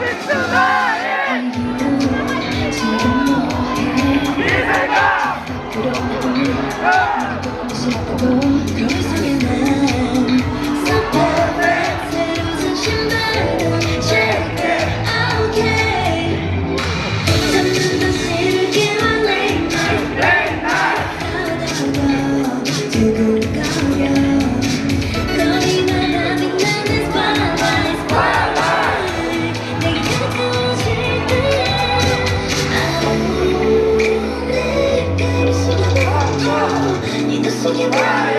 이 생각! you it.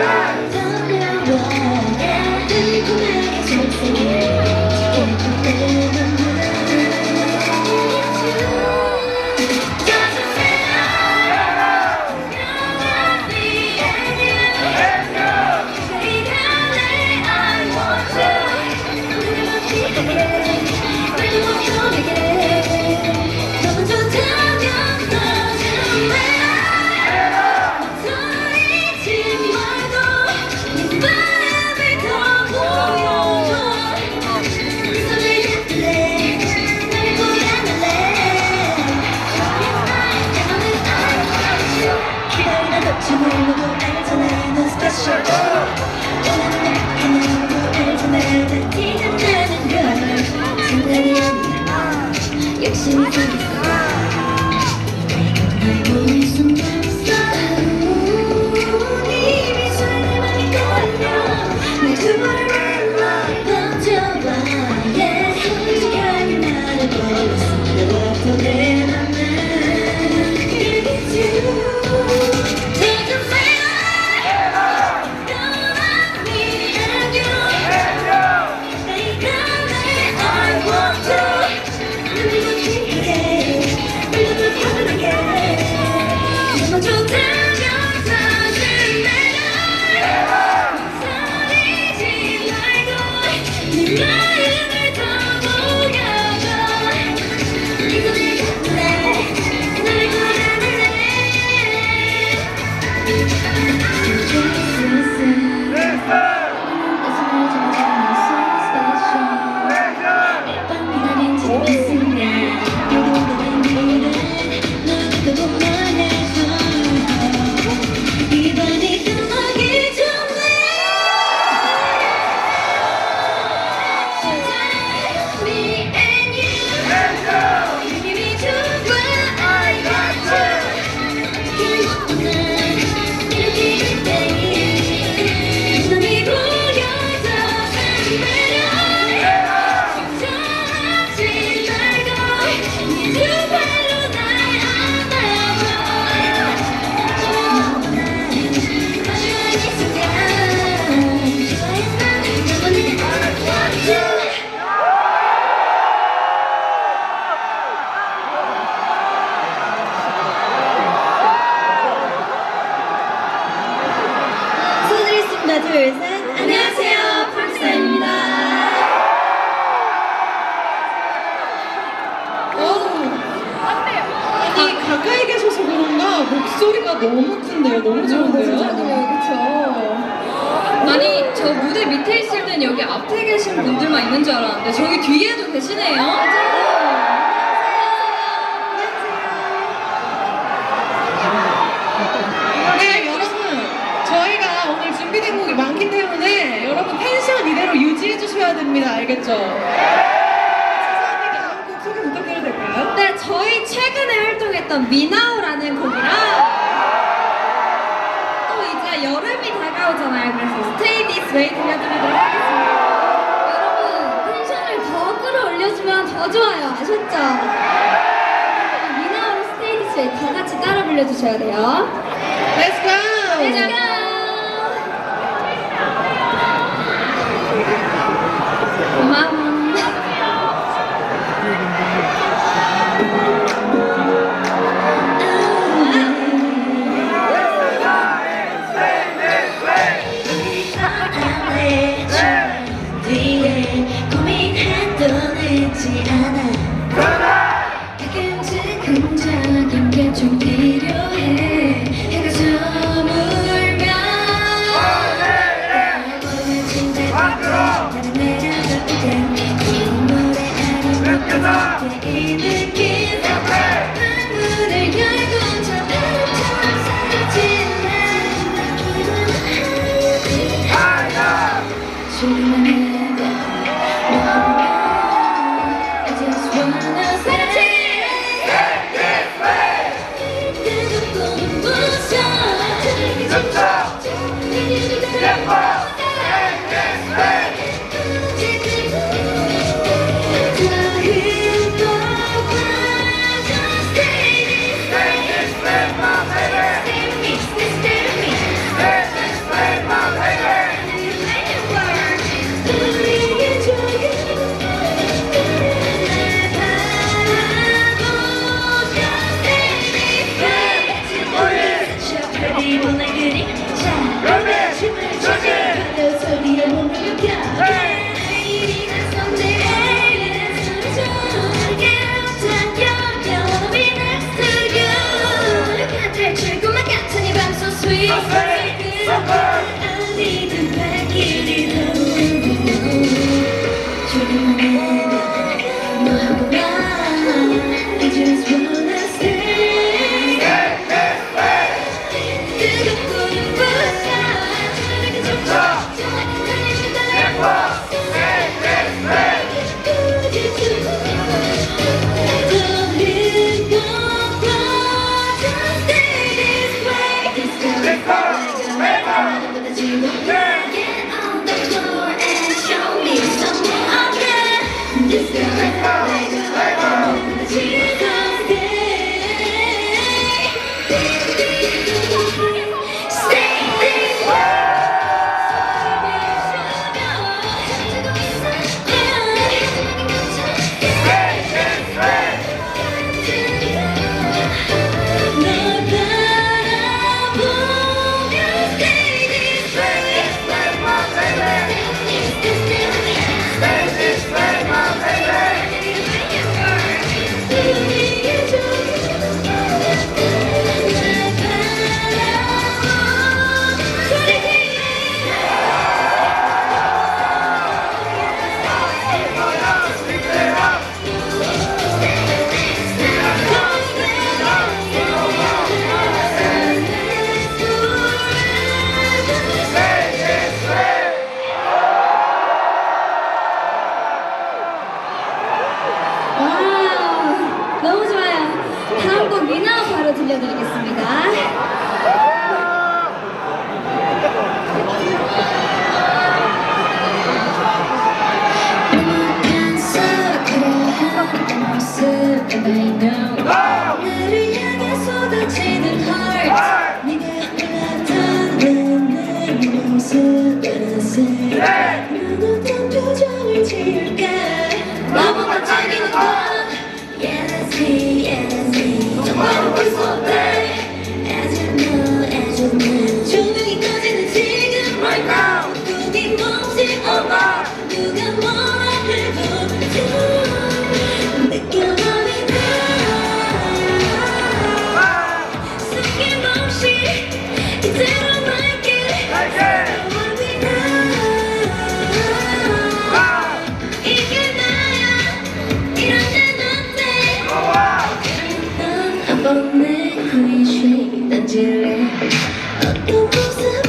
겁니다. 알겠죠? 네, 저희 최근에 활동했던 미나우라는 곡이랑 또 이제 여름이 다가오잖아요. 그래서 스테이 디스 웨이 들려드리도록 하겠습니다. 여러분, 텐션을 더 끌어올려주면 더 좋아요. 아셨죠? 미나우로 스테이 디스 웨이 다 같이 따라 불러주셔야 돼요. Let's go! Let's go! 어떤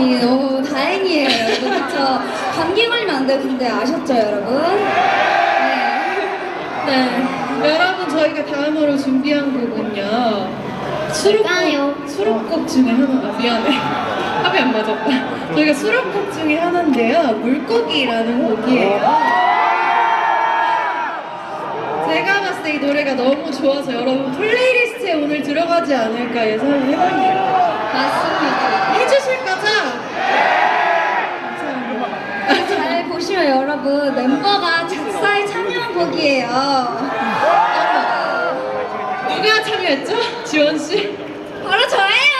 덥다니 너무 다행이에요 여러분 그쵸? 감기 걸리면 안 돼요 근데 아셨죠 여러분? 네. 네, 여러분 저희가 다음으로 준비한 곡은요. 수록곡, 수록곡 중에 하나, 아, 미안해. 합이 안 맞았다. 저희가 수록곡 중에 하나인데요. 물고기라는 곡이에요. 제가 봤을 때 이 노래가 너무 좋아서 여러분 플레이리스트에 오늘 들어가지 않을까 예상을 해봅니다. 맞습니다 거죠? 감사합니다. 잘 보시면 여러분 멤버가 작사에 참여한 곡이에요 누가 참여했죠? 지원 씨? 바로 저예요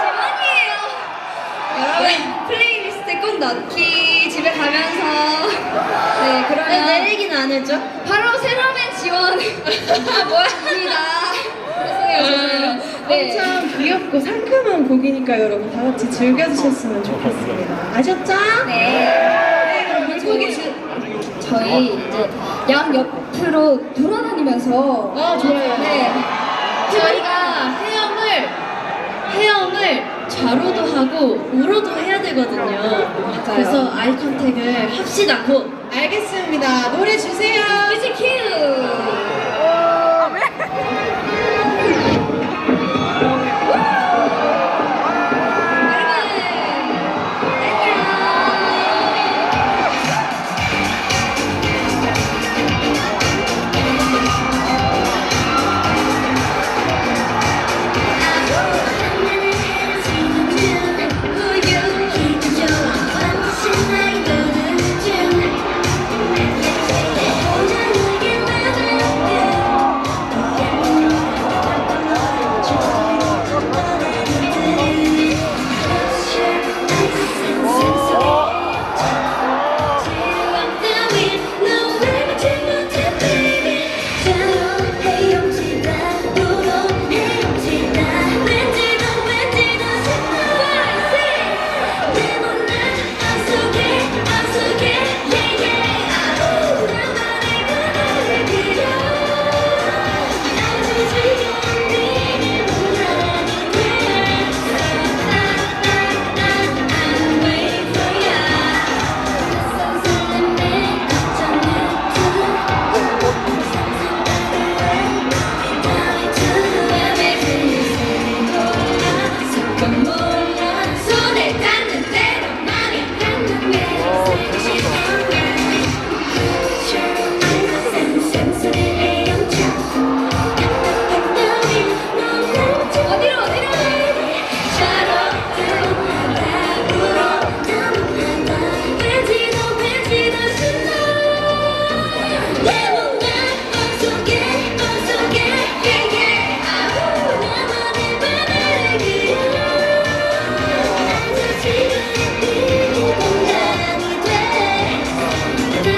지원이에요 여러분 플레이리스트에 꼭 넣기 집에 가면서 네 그러면 내 얘기는 안 해줘? 바로 세라맨 지원 아 뭐야 죄송해요 죄송해요 네. 엄청 귀엽고 상큼한 곡이니까 여러분 다 같이 즐겨주셨으면 좋겠습니다. 아셨죠? 네. 그럼 물고기 저희, 저희 이제 양 옆으로 돌아다니면서 아 좋아요. 네. 저희가 헤엄을 헤엄을 좌로도 하고 우로도 해야 되거든요. 그래서 아이 컨택을 합시다. 곧. 알겠습니다. 노래 주세요. 뮤직 큐!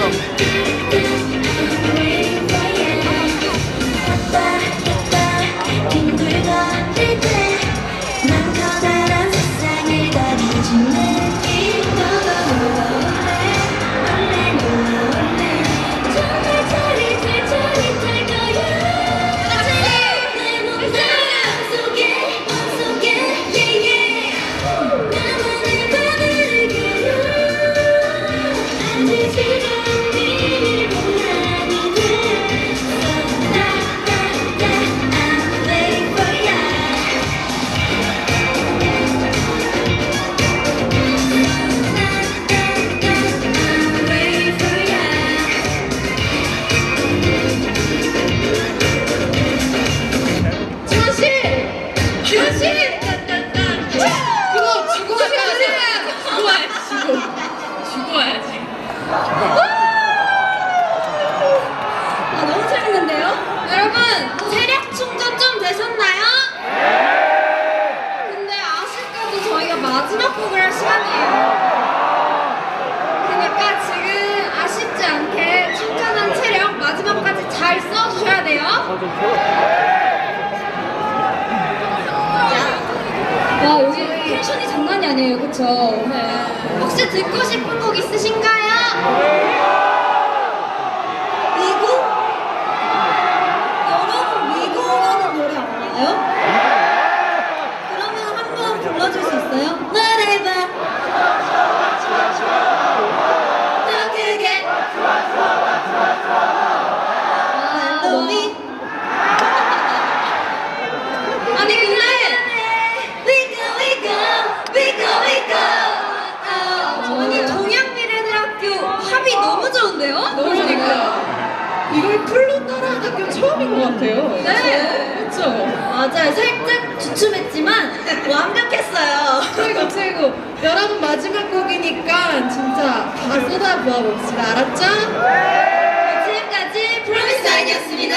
돼 와 여기 텐션이 장난이 아니에요 그쵸? 네. 혹시 듣고 싶은 곡 있으신가요? 미국? 여러분 미국어는 노래 알아요? 그러면 한번 불러줄 수 있어요? 이걸 풀로 따라하는 게 처음인 것 같아요. 네. 그렇죠. 맞아요. 살짝 주춤했지만 뭐 완벽했어요. 최고 최고. 여러분 마지막 곡이니까 진짜 다 쏟아부어 봅시다. 알았죠? 네. 지금까지 프로미스 아이였습니다.